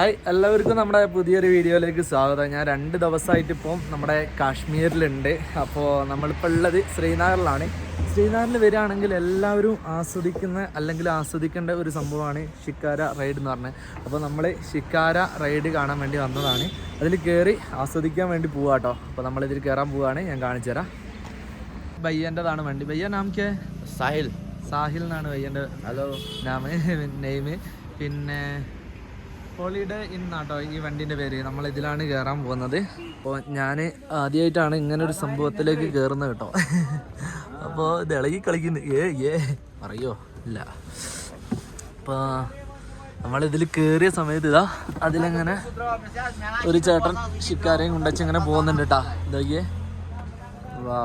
Hi എല്ലാവർക്കും നമ്മുടെ പുതിയൊരു വീഡിയോയിലേക്ക് സ്വാഗതം. ഞാൻ രണ്ട് ദിവസമായിട്ട് ഇപ്പം നമ്മുടെ കാശ്മീരിലുണ്ട്. അപ്പോൾ നമ്മളിപ്പോൾ ഉള്ളത് ശ്രീനഗറിലാണ്. ശ്രീനഗറിൽ വരികയാണെങ്കിൽ എല്ലാവരും ആസ്വദിക്കുന്ന അല്ലെങ്കിൽ ആസ്വദിക്കേണ്ട ഒരു സംഭവമാണ് ഷിക്കാര റൈഡ് എന്ന് പറഞ്ഞത്. അപ്പോൾ നമ്മൾ ഷിക്കാര റൈഡ് കാണാൻ വേണ്ടി വന്നതാണ്. അതിൽ കയറി ആസ്വദിക്കാൻ വേണ്ടി പോവുക കേട്ടോ അപ്പോൾ നമ്മളിതിൽ കയറാൻ പോവുകയാണ് ഞാൻ കാണിച്ചു തരാം. ബയ്യന്റെതാണ് വണ്ടി. ബയ്യ നാമക്ക് സാഹിൽ. സാഹിൽ എന്നാണ് ബയ്യന്റെ ഹലോ നാമ് നെയ്മ് പിന്നെ ഹോളിഡേ ഇന്നാട്ടോ ഈ വണ്ടിന്റെ പേര്. നമ്മൾ ഇതിലാണ് കേറാൻ പോകുന്നത്. അപ്പോൾ ഞാൻ ആദ്യമായിട്ടാണ് ഇങ്ങനെ ഒരു സംഭവത്തിലേക്ക് കയറുന്നത് കേട്ടോ. അപ്പോൾ ഇത് ഇളകി കളിക്കുന്നു. ഏ ഏ പറയോ? ഇല്ല. അപ്പോൾ നമ്മളിതിൽ കയറിയ സമയത്ത് ഇതാ അതിലങ്ങനെ ഒരു ചേട്ടൻ ശിക്കാരെയും കൊണ്ടുവച്ച് ഇങ്ങനെ പോകുന്നുണ്ട് കേട്ടാ. ഇതൊക്കെ വാ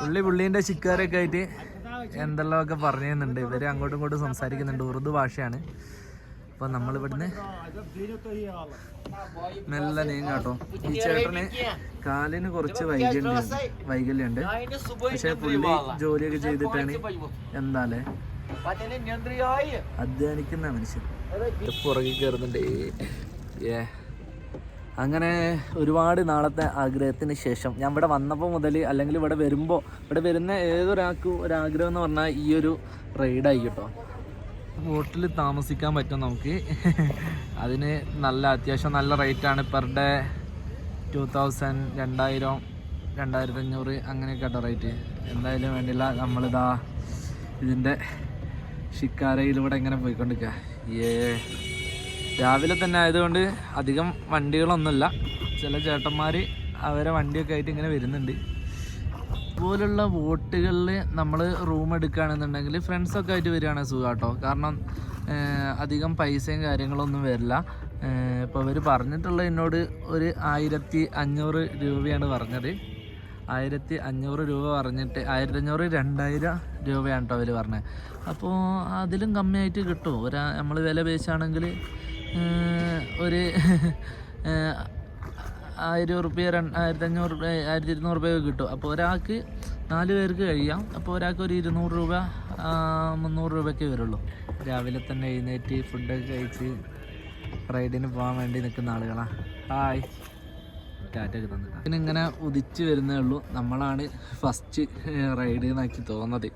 പുള്ളി പുള്ളീന്റെ ശിക്കാരൊക്കെ ആയിട്ട് എന്തെല്ലാമൊക്കെ പറഞ്ഞു തരുന്നുണ്ട് ഇവർ അങ്ങോട്ടും ഇങ്ങോട്ടും സംസാരിക്കുന്നുണ്ട്. ഉറുദു ഭാഷയാണ്. അപ്പൊ നമ്മളിവിടുന്ന് നല്ല നീങ്ങാട്ടോ. ഈ ചേട്ടന് കാലിന് കുറച്ച് വൈകല്യുണ്ട്. വൈകല്യമുണ്ട് പക്ഷെ പുള്ളി ജോലിയൊക്കെ ചെയ്തിട്ടാണ് എന്താലേ അധ്വാനിക്കുന്ന മനുഷ്യൻ. പുറകിൽ കയറുന്നുണ്ട് ഏ. അങ്ങനെ ഒരുപാട് നാളത്തെ ആഗ്രഹത്തിന് ശേഷം ഞാൻ ഇവിടെ വന്നപ്പോൾ മുതൽ അല്ലെങ്കിൽ ഇവിടെ വരുമ്പോൾ ഇവിടെ വരുന്ന ഏതൊരാൾക്കും ഒരാഗ്രഹം എന്ന് പറഞ്ഞാൽ ഈ ഒരു റൈഡായി കേട്ടോ. ബോട്ടിൽ താമസിക്കാൻ പറ്റും നമുക്ക്. അതിന് നല്ല അത്യാവശ്യം നല്ല റേറ്റാണ് പെർ ഡേ ടു തൗസൻഡ് രണ്ടായിരം രണ്ടായിരത്തി അഞ്ഞൂറ് അങ്ങനെയൊക്കെ റേറ്റ് എന്തായാലും വേണ്ടില്ല നമ്മളിതാ ഇതിന്റെ ഷിക്കാരയിലൂടെ ഇങ്ങനെ പോയിക്കൊണ്ടിരിക്കുക ഏ രാവിലെ തന്നെ ആയതുകൊണ്ട് അധികം വണ്ടികളൊന്നുമില്ല. ചില ചേട്ടന്മാർ അവരെ വണ്ടിയൊക്കെ ആയിട്ട് ഇങ്ങനെ വരുന്നുണ്ട്. ഇതുപോലുള്ള ബോട്ടുകളിൽ നമ്മൾ റൂം എടുക്കുകയാണെന്നുണ്ടെങ്കിൽ ഫ്രണ്ട്സൊക്കെ ആയിട്ട് വരികയാണെങ്കിൽ സുഖം കേട്ടോ കാരണം അധികം പൈസയും കാര്യങ്ങളൊന്നും വരില്ല. ഇപ്പോൾ അവർ പറഞ്ഞിട്ടുള്ള എന്നോട് ഒരു ആയിരത്തി അഞ്ഞൂറ് രൂപയാണ് പറഞ്ഞത്. ആയിരത്തി അഞ്ഞൂറ് രൂപ പറഞ്ഞിട്ട് ആയിരത്തി അഞ്ഞൂറ് രണ്ടായിരം രൂപയാണ് കേട്ടോ അവർ പറഞ്ഞത്. അപ്പോൾ അതിലും കമ്മിയായിട്ട് കിട്ടും. ഒരു നമ്മൾ വില പേശാണെങ്കിൽ ഒരു ആയിരം ഉറുപ്പ്യ ആയിരത്തി അഞ്ഞൂറ് രൂപ ആയിരത്തി ഇരുന്നൂറ് രൂപയൊക്കെ കിട്ടും. അപ്പോൾ ഒരാൾക്ക് നാല് പേർക്ക് കഴിയാം. അപ്പോൾ ഒരാൾക്ക് ഒരു ഇരുന്നൂറ് രൂപ മുന്നൂറ് രൂപയൊക്കെ വരുള്ളൂ. രാവിലെ തന്നെ എഴുന്നേറ്റ് ഫുഡൊക്കെ കഴിച്ച് റൈഡിന് പോകാൻ വേണ്ടി നിൽക്കുന്ന ആളുകളാണ് ഹായ് ടാറ്റൊക്കെ തന്നിട്ട്. പിന്നെ ഇങ്ങനെ ഉദിച്ച് വരുന്നേ ഉള്ളൂ. നമ്മളാണ് ഫസ്റ്റ് റൈഡ് എന്നാക്കി തോന്നുന്നത്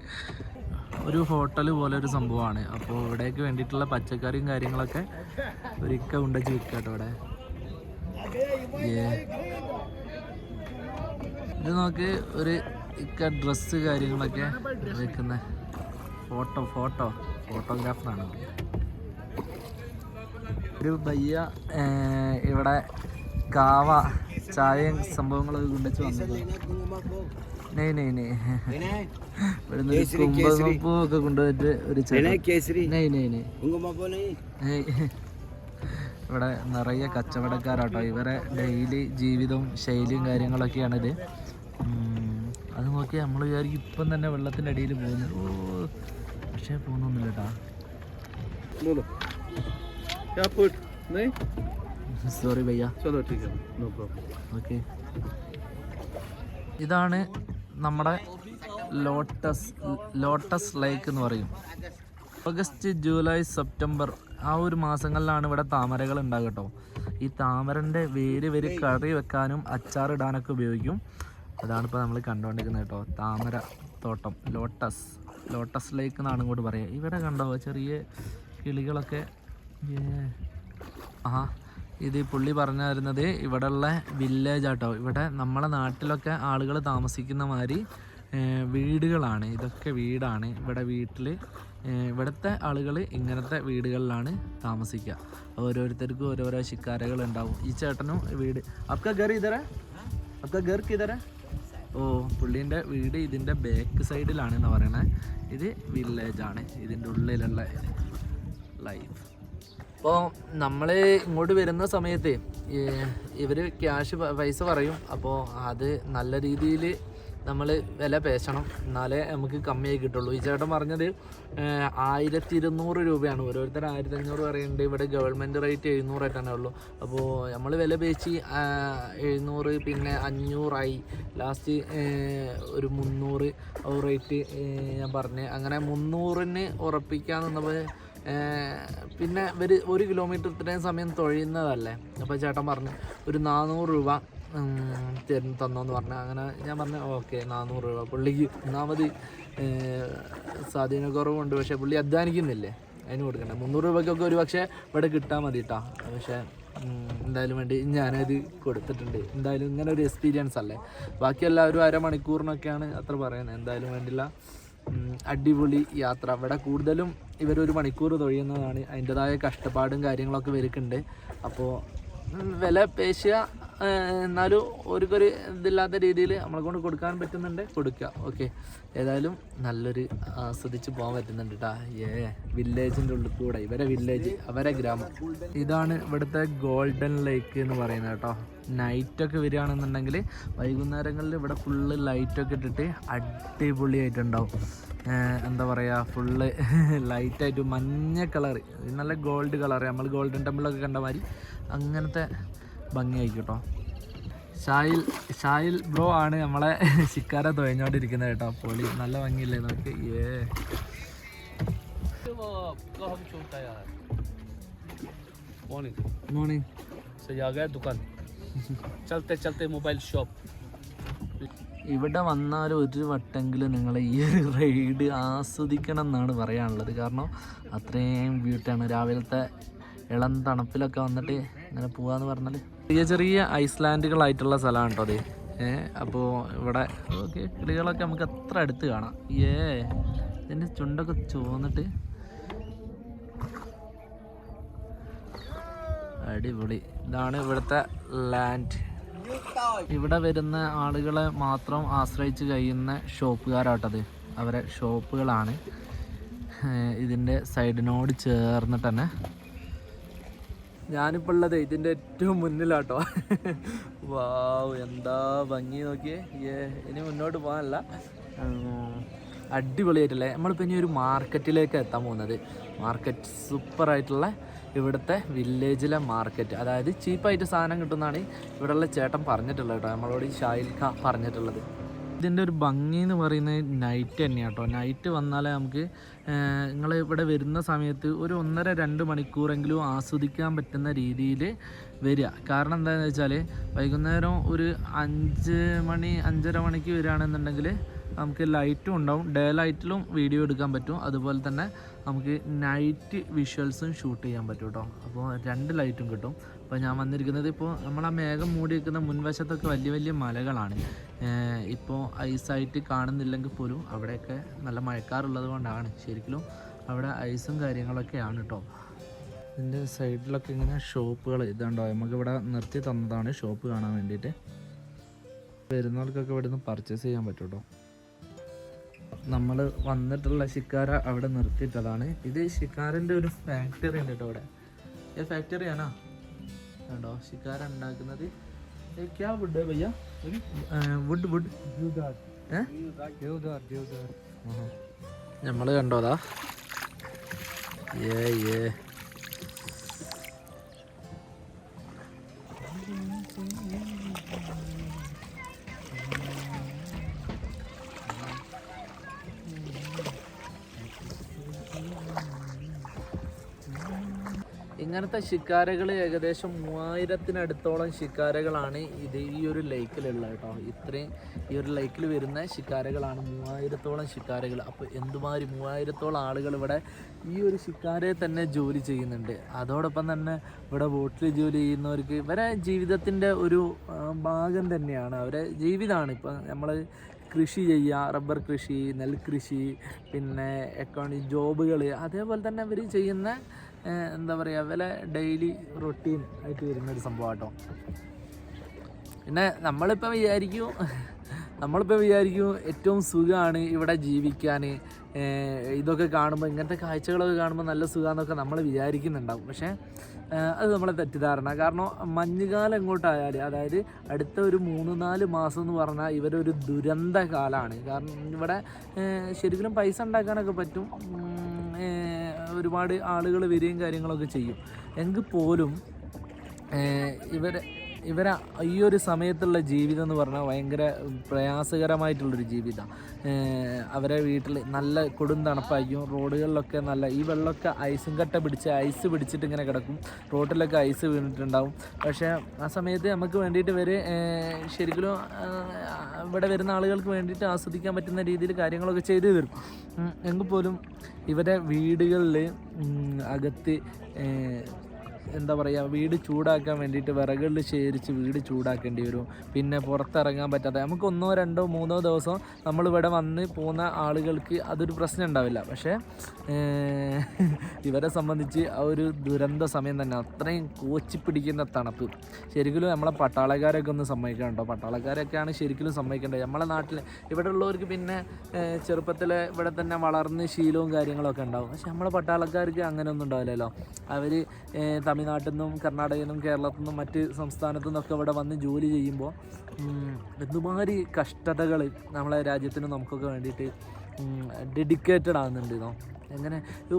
ഒരു ഹോട്ടൽ പോലെ ഒരു സംഭവമാണ്. അപ്പോൾ ഇവിടേക്ക് വേണ്ടിയിട്ടുള്ള പച്ചക്കറിയും കാര്യങ്ങളൊക്കെ ഒരിക്ക ഉണ്ടെച്ച് വിൽക്കാം കേട്ടോ ഇവിടെ. ഇത് നോക്ക് ഒരു ഇക്ക ഡ്രസ്സ് കാര്യങ്ങളൊക്കെ വെക്കുന്ന ഫോട്ടോ ഫോട്ടോ ഫോട്ടോഗ്രാഫറാണ് ഒരു ബയ്യ ഇവിടെ കാവ ചായയും സംഭവങ്ങളൊക്കെ കൊണ്ടുവച്ച് വന്നത്. നെയ് നെയ് നെയ്. ഇവിടുന്ന് ഒരു കുമ്പളപ്പൂ ഒക്കെ കൊണ്ടുപോയിട്ട് ഒരു നെയ് നെയ് നെയ് കുങ്കുമപ്പൂ. ഇവിടെ നിറയെ കച്ചവടക്കാരാട്ടോ. ഇവരെ ഡെയിലി ജീവിതവും ശൈലിയും കാര്യങ്ങളൊക്കെയാണിത് അത് നോക്കി നമ്മൾ വിചാരിക്കും ഇപ്പം തന്നെ വെള്ളത്തിന്റെ അടിയിൽ പോകുന്നു. ഓ പക്ഷേ പോകുന്നൊന്നുമില്ല സോറി ഭയ്യ ഓക്കെ ഇതാണ് നമ്മുടെ ലോട്ടസ് ലോട്ടസ് ലേക്ക് എന്ന് പറയും. ഓഗസ്റ്റ് ജൂലൈ സെപ്റ്റംബർ ആ ഒരു മാസങ്ങളിലാണ് ഇവിടെ താമരകൾ ഉണ്ടാകുക കേട്ടോ. ഈ താമരന്റെ വേര് വരി കറി വെക്കാനും അച്ചാറിടാനൊക്കെ ഉപയോഗിക്കും. അതാണ് ഇപ്പോൾ നമ്മൾ കണ്ടുകൊണ്ടിരിക്കുന്നത് കേട്ടോ. താമര തോട്ടം ലോട്ടസ് ലോട്ടസ് ലേക്ക് എന്നാണ് ഇങ്ങോട്ട് പറയുക ഇവിടെ കണ്ടോ ചെറിയ കിളികളൊക്കെ? ആ ഇത് പുള്ളി പറഞ്ഞു തരുന്നത് ഇവിടെയുള്ള വില്ലേജ് ആട്ടോ ഇവിടെ നമ്മളെ നാട്ടിലൊക്കെ ആളുകൾ താമസിക്കുന്ന മാതിരി വീടുകളാണ്. ഇതൊക്കെ വീടാണ്. ഇവിടെ വീട്ടിൽ ഇവിടുത്തെ ആളുകൾ ഇങ്ങനത്തെ വീടുകളിലാണ് താമസിക്കുക ഓരോരുത്തർക്കും ഓരോരോ ശിക്കാരകൾ ഉണ്ടാവും ഈ ചേട്ടനും വീട് അപ്ക ഗർ ഇതര. അപ്ക ഗർക്ക് ഇതര. ഓ പുള്ളീന്റെ വീട് ഇതിന്റെ ബാക്ക് സൈഡിലാണ് എന്ന് പറയണേ. ഇത് വില്ലേജാണ് ഇതിന്റെ ഉള്ളിലുള്ള ലൈഫ് അപ്പോൾ നമ്മൾ ഇങ്ങോട്ട് വരുന്ന സമയത്ത് ഇവർ ക്യാഷ് പൈസ പറയും. അപ്പോൾ അത് നല്ല രീതിയിൽ നമ്മൾ വില പേശണം. എന്നാലേ നമുക്ക് കമ്മിയായി കിട്ടുള്ളൂ. ഈ ചേട്ടൻ പറഞ്ഞത് ആയിരത്തി ഇരുന്നൂറ് രൂപയാണ്. ഓരോരുത്തർ ആയിരത്തി അഞ്ഞൂറ് പറയുന്നുണ്ട്. ഇവിടെ ഗവൺമെന്റ് റേറ്റ് എഴുന്നൂറായിട്ടാണ് ഉള്ളൂ അപ്പോൾ നമ്മൾ വില പേശി എഴുന്നൂറ് പിന്നെ അഞ്ഞൂറായി. ലാസ്റ്റ് ഒരു മുന്നൂറ് റേറ്റ് ഞാൻ പറഞ്ഞ്. അങ്ങനെ മുന്നൂറിന് ഉറപ്പിക്കാൻ നിന്നപ്പോൾ പിന്നെ ഇവർ ഒരു കിലോമീറ്റർ ഇത്രയും സമയം തൊഴിയുന്നതല്ലേ? അപ്പോൾ ചേട്ടൻ പറഞ്ഞു ഒരു നാനൂറ് രൂപ തന്നോന്ന് പറഞ്ഞു അങ്ങനെ ഞാൻ പറഞ്ഞു ഓക്കെ നാനൂറ് രൂപ. പുള്ളിക്ക് ഒന്നാമത് സ്വാധീനക്കുറവുണ്ട് പക്ഷേ പുള്ളി അധ്വാനിക്കുന്നില്ലേ? അതിന് കൊടുക്കണ്ട. മുന്നൂറ് രൂപയ്ക്കൊക്കെ ഒരു പക്ഷേ ഇവിടെ കിട്ടാൻ മതി കേട്ടോ പക്ഷേ എന്തായാലും വേണ്ടി ഞാനത് കൊടുത്തിട്ടുണ്ട്. എന്തായാലും ഇങ്ങനെ ഒരു എക്സ്പീരിയൻസ് അല്ലേ? ബാക്കി എല്ലാവരും അരമണിക്കൂറിനൊക്കെയാണ് അത്ര പറയുന്നത്. എന്തായാലും വേണ്ടില്ല അടിപൊളി യാത്ര. ഇവിടെ കൂടുതലും ഇവരൊരു മണിക്കൂർ തൊഴിയുന്നതാണ്. അതിന്റെതായ കഷ്ടപ്പാടും കാര്യങ്ങളൊക്കെ ഇവർക്കുണ്ട്. അപ്പോൾ വില പേശുക എന്നാലും ഒരുക്കൊരു ഇതില്ലാത്ത രീതിയിൽ നമ്മളെ കൊണ്ട് കൊടുക്കാൻ പറ്റുന്നുണ്ട്. കൊടുക്കുക. ഓക്കെ. ഏതായാലും നല്ലൊരു ആസ്വദിച്ച് പോകാൻ പറ്റുന്നുണ്ട് കേട്ടാ ഏ വില്ലേജിന്റെ ഉള്ളിൽ കൂടെ ഇവരെ വില്ലേജ് അവരെ ഗ്രാമം. ഇതാണ് ഇവിടുത്തെ ഗോൾഡൻ ലേക്ക് എന്ന് പറയുന്നത് കേട്ടോ. നൈറ്റൊക്കെ വരികയാണെന്നുണ്ടെങ്കിൽ വൈകുന്നേരങ്ങളിൽ ഇവിടെ ഫുള്ള് ലൈറ്റൊക്കെ ഇട്ടിട്ട് അടിപൊളിയായിട്ടുണ്ടാവും. എന്താ പറയുക ഫുള്ള് ലൈറ്റായിട്ട് മഞ്ഞ കളർ നല്ല ഗോൾഡ് കളർ നമ്മൾ ഗോൾഡൻ ടെമ്പിളൊക്കെ കണ്ട മാതിരി അങ്ങനത്തെ ഭംഗിയായി കേട്ടോ ഷായിൽ ഷായിൽ ബ്രോ ആണ് നമ്മളെ ശിക്കാരെ തുഴഞ്ഞോണ്ടിരിക്കുന്നത് കേട്ടോ പൊളി. നല്ല ഭംഗിയില്ലേ നമുക്ക്? ഏ. മോർണിംഗ് മോർണിംഗ് ചലത്തെ ചലത്തെ മൊബൈൽ ഷോപ്പ് ഇവിടെ വന്നാൽ ഒരു വട്ടെങ്കിലും നിങ്ങൾ ഈ ഒരു റൈഡ് ആസ്വദിക്കണം എന്നാണ് പറയാനുള്ളത്. കാരണം അത്രയും ബ്യൂട്ടിയാണ് രാവിലത്തെ ഇളം തണുപ്പിലൊക്കെ വന്നിട്ട് ഇങ്ങനെ പോവാന്ന് പറഞ്ഞാൽ ചെറിയ ചെറിയ ഐസ്ലാൻഡുകളായിട്ടുള്ള സ്ഥലമാണ് കേട്ടോ അത്. ഏ അപ്പോൾ ഇവിടെ ഓക്കെ കിളികളൊക്കെ നമുക്ക് അത്ര അടുത്ത് കാണാം. ഏ ഇതിന്റെ ചുണ്ടൊക്കെ ചുവന്നിട്ട് അടിപൊളി. ഇതാണ് ഇവിടുത്തെ ലാൻഡ് ഇവിടെ വരുന്ന ആളുകളെ മാത്രം ആശ്രയിച്ച് കഴിയുന്ന ഷോപ്പുകാരാട്ടത്. അവരെ ഷോപ്പുകളാണ്. ഇതിന്റെ സൈഡിനോട് ചേർന്നിട്ട് തന്നെ ഞാനിപ്പോൾ ഉള്ളത് ഇതിന്റെ ഏറ്റവും മുന്നിലാട്ടോ. വാവ് എന്താ ഭംഗി നോക്കിയേ. ഇനി മുന്നോട്ട് പോകാനല്ല. അടിപൊളിയായിട്ടല്ലേ. നമ്മളിപ്പോൾ ഇനി ഒരു മാർക്കറ്റിലേക്ക് എത്താൻ പോകുന്നത്. മാർക്കറ്റ് സൂപ്പറായിട്ടുള്ള ഇവിടുത്തെ വില്ലേജിലെ മാർക്കറ്റ് അതായത് ചീപ്പായിട്ട് സാധനം കിട്ടുന്നതാണ് ഇവിടെയുള്ള ചേട്ടൻ പറഞ്ഞിട്ടുള്ളത് കേട്ടോ. നമ്മളോട് ഈ ഷായിൽ ഖാ പറഞ്ഞിട്ടുള്ളത്. ഇതിന്റെ ഒരു ഭംഗി എന്ന് പറയുന്നത് നൈറ്റ് തന്നെയാണ് കേട്ടോ. നൈറ്റ് വന്നാലേ നമുക്ക് നിങ്ങൾ ഇവിടെ വരുന്ന സമയത്ത് ഒരു ഒന്നര രണ്ട് മണിക്കൂറെങ്കിലും ആസ്വദിക്കാൻ പറ്റുന്ന രീതിയിൽ വരിക. കാരണം എന്താണെന്ന് വെച്ചാൽ വൈകുന്നേരം ഒരു അഞ്ച് മണി അഞ്ചര മണിക്ക് വരികയാണെന്നുണ്ടെങ്കിൽ നമുക്ക് ലൈറ്റും ഉണ്ടാവും. ഡേ ലൈറ്റിലും വീഡിയോ എടുക്കാൻ പറ്റും. അതുപോലെ തന്നെ നമുക്ക് നൈറ്റ് വിഷ്വൽസും ഷൂട്ട് ചെയ്യാൻ പറ്റും കേട്ടോ അപ്പോൾ രണ്ട് ലൈറ്റും കിട്ടും. അപ്പോൾ ഞാൻ വന്നിരിക്കുന്നത് ഇപ്പോൾ നമ്മൾ ആ മേഘം മൂടി നിൽക്കുന്ന മുൻവശത്തൊക്കെ വലിയ വലിയ മലകളാണ്. ഇപ്പോൾ ഐസായിട്ട് കാണുന്നില്ലെങ്കിൽ പോലും അവിടെയൊക്കെ നല്ല മഴക്കാറുള്ളത് കൊണ്ടാണ്. ശരിക്കും അവിടെ ഐസും കാര്യങ്ങളൊക്കെയാണ് കേട്ടോ ഇതിന്റെ സൈഡിലൊക്കെ ഇങ്ങനെ ഷോപ്പുകൾ ഇതുണ്ടോ? നമുക്ക് ഇവിടെ നിർത്തി തന്നതാണ് ഷോപ്പ് കാണാൻ വേണ്ടിയിട്ട്. വരുന്നവർക്കൊക്കെ ഇവിടെ നിന്ന് പർച്ചേസ് ചെയ്യാൻ പറ്റും കേട്ടോ നമ്മൾ വന്നിട്ടുള്ള ശിക്കാര അവിടെ നിർത്തിയിട്ടതാണ്. ഇത് ശിക്കാരന്റെ ഒരു ഫാക്ടറി ഉണ്ട് കേട്ടോ ഇവിടെ ഏ ഫാക്ടറി ആണോ? കണ്ടോ? ശിക്കാര ഉണ്ടാക്കുന്നത്. ക്യാ വുഡ് ഭയ്യ? വുഡ് വുഡ് നമ്മൾ കണ്ടോതാ ഏ? ഏ ഇങ്ങനത്തെ ശിക്കാരകൾ ഏകദേശം മൂവായിരത്തിനടുത്തോളം ശിക്കാരകളാണ് ഇത് ഈ ഒരു ലേക്കിലുള്ളത് കേട്ടോ. ഇത്രയും ഈ ഒരു ലേക്കിൽ വരുന്ന ശിക്കാരകളാണ് മൂവായിരത്തോളം ശിക്കാരകൾ അപ്പോൾ എന്തുമാതിരി മൂവായിരത്തോളം ആളുകൾ ഇവിടെ ഈ ഒരു ശിക്കാരയെ തന്നെ ജോലി ചെയ്യുന്നുണ്ട്. അതോടൊപ്പം തന്നെ ഇവിടെ ബോട്ടിൽ ജോലി ചെയ്യുന്നവർക്ക് ഇവരെ ജീവിതത്തിന്റെ ഒരു ഭാഗം തന്നെയാണ്. അവരെ ജീവിതമാണ് ഇപ്പം നമ്മൾ കൃഷി ചെയ്യുക റബ്ബർ കൃഷി നെൽകൃഷി പിന്നെ എക്കോണി ജോബുകൾ അതേപോലെ തന്നെ അവർ ചെയ്യുന്ന എന്താ പറയുക വില ഡെയിലി റൊട്ടീൻ ആയിട്ട് വരുന്ന ഒരു സംഭവം കേട്ടോ പിന്നെ നമ്മളിപ്പോൾ വിചാരിക്കും നമ്മളിപ്പോൾ വിചാരിക്കും ഏറ്റവും സുഖമാണ് ഇവിടെ ജീവിക്കാൻ ഇതൊക്കെ കാണുമ്പോൾ ഇങ്ങനത്തെ കാഴ്ചകളൊക്കെ കാണുമ്പോൾ നല്ല സുഖമാണെന്നൊക്കെ നമ്മൾ വിചാരിക്കുന്നുണ്ടാവും. പക്ഷേ അത് നമ്മളെ തെറ്റിദ്ധാരണ. കാരണം മഞ്ഞുകാലം എങ്ങോട്ടായാൽ അതായത് അടുത്ത ഒരു മൂന്ന് നാല് മാസം എന്ന് പറഞ്ഞാൽ ഇവരൊരു ദുരന്ത കാലമാണ് കാരണം ഇവിടെ ശരിക്കും പൈസ ഉണ്ടാക്കാനൊക്കെ പറ്റും. ഒരുപാട് ആളുകൾ വരികയും കാര്യങ്ങളൊക്കെ ചെയ്യും. എങ്കിൽ പോലും ഇവരെ ഇവരെ ഈ ഒരു സമയത്തുള്ള ജീവിതം എന്ന് പറഞ്ഞാൽ ഭയങ്കര പ്രയാസകരമായിട്ടുള്ളൊരു ജീവിതം. അവരെ വീട്ടിൽ നല്ല കൊടും തണുപ്പായിരിക്കും റോഡുകളിലൊക്കെ നല്ല ഈ വെള്ളമൊക്കെ ഐസും കട്ട പിടിച്ച് ഐസ് പിടിച്ചിട്ട് ഇങ്ങനെ കിടക്കും. റോട്ടിലൊക്കെ ഐസ് വീണിട്ടുണ്ടാവും. പക്ഷേ ആ സമയത്ത് നമുക്ക് വേണ്ടിയിട്ട് ഇവർ ശരിക്കും ഇവിടെ വരുന്ന ആളുകൾക്ക് വേണ്ടിയിട്ട് ആസ്വദിക്കാൻ പറ്റുന്ന രീതിയിൽ കാര്യങ്ങളൊക്കെ ചെയ്തു തരും എങ്കിൽ പോലും ഇവരെ വീടുകളിൽ അകത്ത് എന്താ പറയുക വീട് ചൂടാക്കാൻ വേണ്ടിയിട്ട് വിറകളിൽ ശേഖരിച്ച് വീട് ചൂടാക്കേണ്ടി വരും. പിന്നെ പുറത്തിറങ്ങാൻ പറ്റാതെ നമുക്ക് ഒന്നോ രണ്ടോ മൂന്നോ ദിവസം നമ്മളിവിടെ വന്ന് പോകുന്ന ആളുകൾക്ക് അതൊരു പ്രശ്നം ഉണ്ടാവില്ല. പക്ഷേ ഇവരെ സംബന്ധിച്ച് ആ ഒരു ദുരന്ത സമയം തന്നെ അത്രയും കോച്ചി പിടിക്കുന്ന തണുപ്പ്. ശരിക്കും നമ്മളെ പട്ടാളക്കാരൊക്കെ ഒന്ന് സമ്മതിക്കണം പട്ടാളക്കാരൊക്കെയാണ് ശരിക്കും സമ്മതിക്കേണ്ടത്. നമ്മളെ നാട്ടിൽ ഇവിടെ ഉള്ളവർക്ക് പിന്നെ ചെറുപ്പത്തിൽ ഇവിടെ തന്നെ വളർന്ന് ശീലവും കാര്യങ്ങളൊക്കെ ഉണ്ടാവും. പക്ഷെ നമ്മളെ പട്ടാളക്കാർക്ക് അങ്ങനെ ഒന്നും ഉണ്ടാവില്ലല്ലോ അവർ തമിഴ്നാട്ടിൽ നിന്നും കർണാടകയിൽ നിന്നും കേരളത്തിൽ നിന്നും മറ്റ് സംസ്ഥാനത്തു നിന്നൊക്കെ ഇവിടെ വന്ന് ജോലി ചെയ്യുമ്പോൾ എന്തുമാതിരി കഷ്ടതകൾ നമ്മളെ രാജ്യത്തിന് നമുക്കൊക്കെ വേണ്ടിയിട്ട് ഡെഡിക്കേറ്റഡ് ആകുന്നുണ്ടെന്നോ എങ്ങനെ?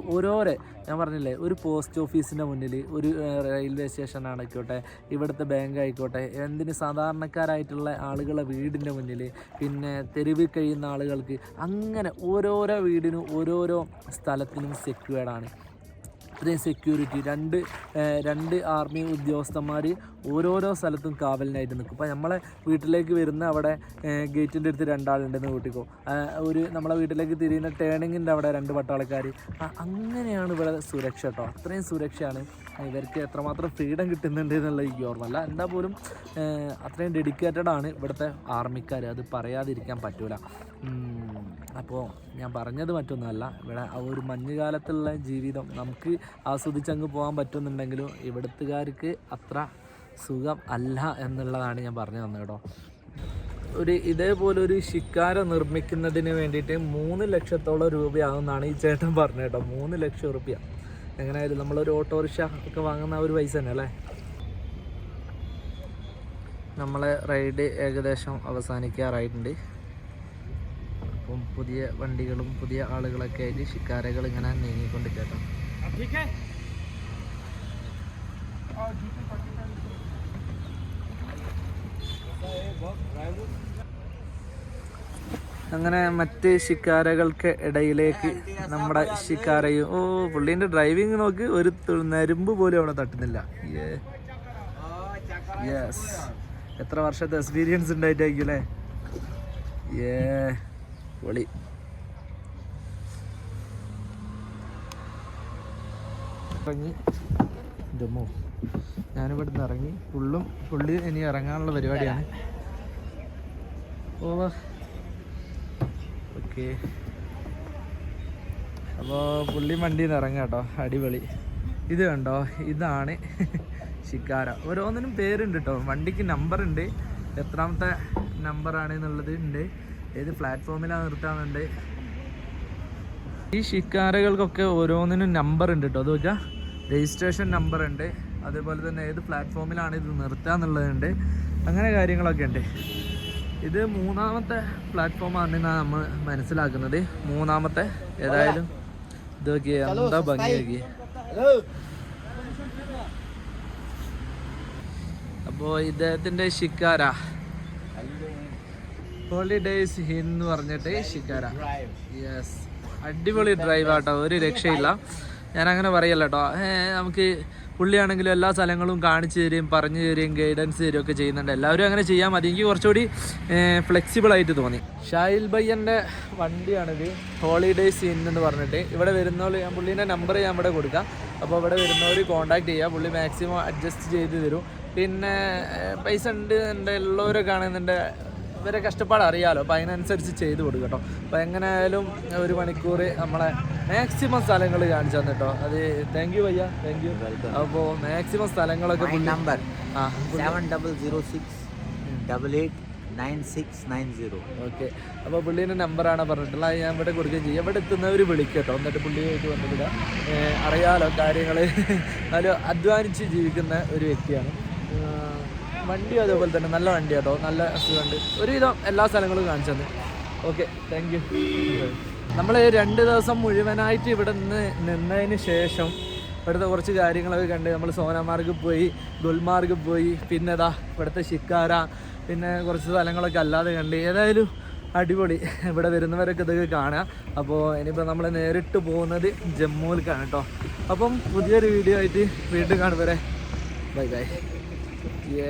ഓരോരെ ഞാൻ പറഞ്ഞില്ലേ ഒരു പോസ്റ്റ് ഓഫീസിന്റെ മുന്നിൽ ഒരു റെയിൽവേ സ്റ്റേഷൻ ആയിക്കോട്ടെ ഇവിടുത്തെ ബാങ്ക് ആയിക്കോട്ടെ എന്തിന് സാധാരണക്കാരായിട്ടുള്ള ആളുകളെ വീടിന്റെ മുന്നിൽ പിന്നെ തെരുവിൽ കഴിയുന്ന ആളുകൾക്ക് അങ്ങനെ ഓരോരോ വീടിനും ഓരോരോ സ്ഥലത്തിനും സെക്യൂർഡാണ് ഇത്രയും സെക്യൂരിറ്റി രണ്ട് രണ്ട് ആർമി ഉദ്യോഗസ്ഥന്മാർ ഓരോരോ സ്ഥലത്തും കാവലിനായിട്ട് നിൽക്കും. ഇപ്പോൾ നമ്മളെ വീട്ടിലേക്ക് വരുന്ന അവിടെ ഗേറ്റിന്റെ അടുത്ത് രണ്ടാളുണ്ടെന്ന് കൂട്ടിക്കോ. ഒരു നമ്മളെ വീട്ടിലേക്ക് തിരിയുന്ന ടേണിങ്ങിന്റെ അവിടെ രണ്ട് പട്ടാളക്കാർ അങ്ങനെയാണ് ഇവിടെ സുരക്ഷ കേട്ടോ. അത്രയും സുരക്ഷയാണ്. ഇവർക്ക് എത്രമാത്രം ഫ്രീഡം കിട്ടുന്നുണ്ട് എന്നുള്ള എനിക്ക് ഓർമ്മല്ല എന്താ പോലും അത്രയും ഡെഡിക്കേറ്റഡ് ആണ് ഇവിടുത്തെ ആർമിക്കാർ അത് പറയാതിരിക്കാൻ പറ്റൂല. അപ്പോൾ ഞാൻ പറഞ്ഞത് മറ്റൊന്നുമല്ല. ഇവിടെ ആ ഒരു മഞ്ഞുകാലത്തുള്ള ജീവിതം നമുക്ക് ആസ്വദിച്ചങ്ങ് പോകാൻ പറ്റുന്നുണ്ടെങ്കിലും ഇവിടുത്തുകാർക്ക് അത്ര സുഖം അല്ല എന്നുള്ളതാണ് ഞാൻ പറഞ്ഞു തന്നത് കേട്ടോ. ഒരു ഇതേപോലെ ഒരു ശിക്കാര നിർമ്മിക്കുന്നതിന് വേണ്ടിയിട്ട് മൂന്ന് ലക്ഷത്തോളം രൂപയാകുമെന്നാണ് ഈ ചേട്ടൻ പറഞ്ഞത് കേട്ടോ. മൂന്ന് ലക്ഷം റുപ്യ. എങ്ങനെയായാലും നമ്മളൊരു ഓട്ടോറിക്ഷ ഒക്കെ വാങ്ങുന്ന ഒരു പൈസ തന്നെ അല്ലേ? നമ്മളെ റൈഡ് ഏകദേശം അവസാനിക്കാറായിട്ടുണ്ട്. അപ്പം പുതിയ വണ്ടികളും പുതിയ ആളുകളൊക്കെ ആയിട്ട് ശിക്കാരകൾ ഇങ്ങനെ നീങ്ങിക്കൊണ്ട് കേട്ടോ അങ്ങനെ മറ്റ് ശിക്കാരകൾക്ക് ഇടയിലേക്ക് നമ്മുടെ ശിക്കാരയും ഓ പുള്ളീന്റെ ഡ്രൈവിംഗ് നോക്ക് ഒരു നരുമ്പ് പോലും അവിടെ തട്ടുന്നില്ല. യെസ് എത്ര വർഷത്തെ എക്സ്പീരിയൻസ് ഉണ്ടായിട്ടായിരിക്കും അല്ലേ? ഏ പൊളി. ഇറങ്ങി. ജമ്മു ഞാനിവിടുന്ന് ഇറങ്ങി. പുള്ളും പുള്ളി ഇനി ഇറങ്ങാനുള്ള പരിപാടിയാണ്. ഓ. ഓക്കെ. അപ്പോൾ പുള്ളി വണ്ടിയിൽ നിന്ന് ഇറങ്ങാം കേട്ടോ. അടിപൊളി. ഇത് കണ്ടോ? ഇതാണ് ശിക്കാര. ഓരോന്നിനും പേരുണ്ട് കേട്ടോ. വണ്ടിക്ക് നമ്പർ ഉണ്ട് എത്രാമത്തെ നമ്പറാണ് എന്നുള്ളത് ഉണ്ട്. ഏത് പ്ലാറ്റ്ഫോമിലാണ് നിർത്താന്നുണ്ട്. ഈ ശിക്കാരകൾക്കൊക്കെ ഓരോന്നിനും നമ്പർ ഉണ്ട് കേട്ടോ. അത് വെച്ചാൽ രജിസ്ട്രേഷൻ നമ്പർ ഉണ്ട് അതേപോലെ തന്നെ ഏത് പ്ലാറ്റ്ഫോമിലാണ് ഇത് നിർത്തുക എന്നുള്ളതുണ്ട് അങ്ങനെ കാര്യങ്ങളൊക്കെ ഉണ്ട്. ഇത് മൂന്നാമത്തെ പ്ലാറ്റ്ഫോമാണ് നമ്മൾ മനസ്സിലാക്കുന്നത്. മൂന്നാമത്തെ ഏതായാലും ഇതൊക്കെ എന്താ ഭംഗിയാക്കി അപ്പോ അപ്പോൾ ഇദ്ദേഹത്തിന്റെ ശിക്കാര. ഹോളിഡേയ്സ് എന്ന് പറഞ്ഞിട്ട് ശിക്കാര. യെസ് അടിപൊളി ഡ്രൈവ് ആട്ടോ. ഒരു രക്ഷയില്ല. ഞാൻ അങ്ങനെ പറയല്ല കേട്ടോ നമുക്ക് പുള്ളിയാണെങ്കിലും എല്ലാ സ്ഥലങ്ങളും കാണിച്ചു തരും പറഞ്ഞു തരും ഗൈഡൻസ് തരും ഒക്കെ ചെയ്യുന്നുണ്ട്. എല്ലാവരും അങ്ങനെ ചെയ്യാൻ മതി. എനിക്ക് കുറച്ചുകൂടി ഫ്ലെക്സിബിൾ ആയിട്ട് തോന്നി. ഷാഹിൽ ബയ്യന്റെ വണ്ടിയാണിത്. ഹോളിഡേയ്സ് ഇൻ എന്ന് പറഞ്ഞിട്ട്. ഇവിടെ വരുന്നവർ ഞാൻ പുള്ളീന്റെ നമ്പർ ഞാൻ ഇവിടെ കൊടുക്കാം. അപ്പോൾ ഇവിടെ വരുന്നവർ കോൺടാക്ട് ചെയ്യുക. പുള്ളി മാക്സിമം അഡ്ജസ്റ്റ് ചെയ്ത് തരും. പിന്നെ പൈസ ഉണ്ട് എന്റെ ഉള്ളവരൊക്കെ ഇവരെ കഷ്ടപ്പാട് അറിയാലോ. അപ്പോൾ അതിനനുസരിച്ച് ചെയ്ത് കൊടുക്കും കേട്ടോ അപ്പോൾ എങ്ങനെയായാലും ഒരു മണിക്കൂർ നമ്മളെ മാക്സിമം സ്ഥലങ്ങൾ കാണിച്ചു തന്നിട്ടോ കേട്ടോ അത് താങ്ക് യു വയ്യ. താങ്ക് യു അപ്പോൾ മാക്സിമം സ്ഥലങ്ങളൊക്കെ നമ്പർ സെവൻ number ആ seven double zero six double eight nine six nine zero okay അപ്പോൾ പുള്ളീന്റെ നമ്പറാണ് പറഞ്ഞിട്ടുള്ളത്. അത് ഞാൻ ഇവിടെ കൊടുക്കുകയും ചെയ്യും. ഇവിടെ എത്തുന്നവർ വിളിക്കട്ടോ കേട്ടോ എന്നിട്ട് പുള്ളിയായിട്ട് ബന്ധപ്പെടുക ഏഹ് അറിയാലോ കാര്യങ്ങൾ അതിൽ അധ്വാനിച്ച് ജീവിക്കുന്ന ഒരു വ്യക്തിയാണ്. ഏഹ് വണ്ടി അതേപോലെ തന്നെ നല്ല വണ്ടി കേട്ടോ നല്ല സുഖമുണ്ട് ഒരുവിധം എല്ലാ സ്ഥലങ്ങളും കാണിച്ചു തന്നെ ഓക്കെ താങ്ക് യു നമ്മൾ രണ്ട് ദിവസം മുഴുവനായിട്ട് ഇവിടെ നിന്ന് നിന്നതിന് ശേഷം ഇവിടുത്തെ കുറച്ച് കാര്യങ്ങളൊക്കെ കണ്ട് നമ്മൾ സോനാമാർഗ് പോയി ഗുൽമാർഗ് പോയി പിന്നെ ഇതാ ഇവിടുത്തെ ഷിക്കാര പിന്നെ കുറച്ച് സ്ഥലങ്ങളൊക്കെ അല്ലാതെ കണ്ട് ഏതായാലും അടിപൊളി. ഇവിടെ വരുന്നവരൊക്കെ ഇതൊക്കെ കാണാം അപ്പോൾ ഇനിയിപ്പോൾ നമ്മൾ നേരിട്ട് പോകുന്നത് ജമ്മുവിലേക്കാണ് കേട്ടോ അപ്പം പുതിയൊരു വീഡിയോ ആയിട്ട് വീണ്ടും കാണുവരെ ബൈ ബൈ ഏ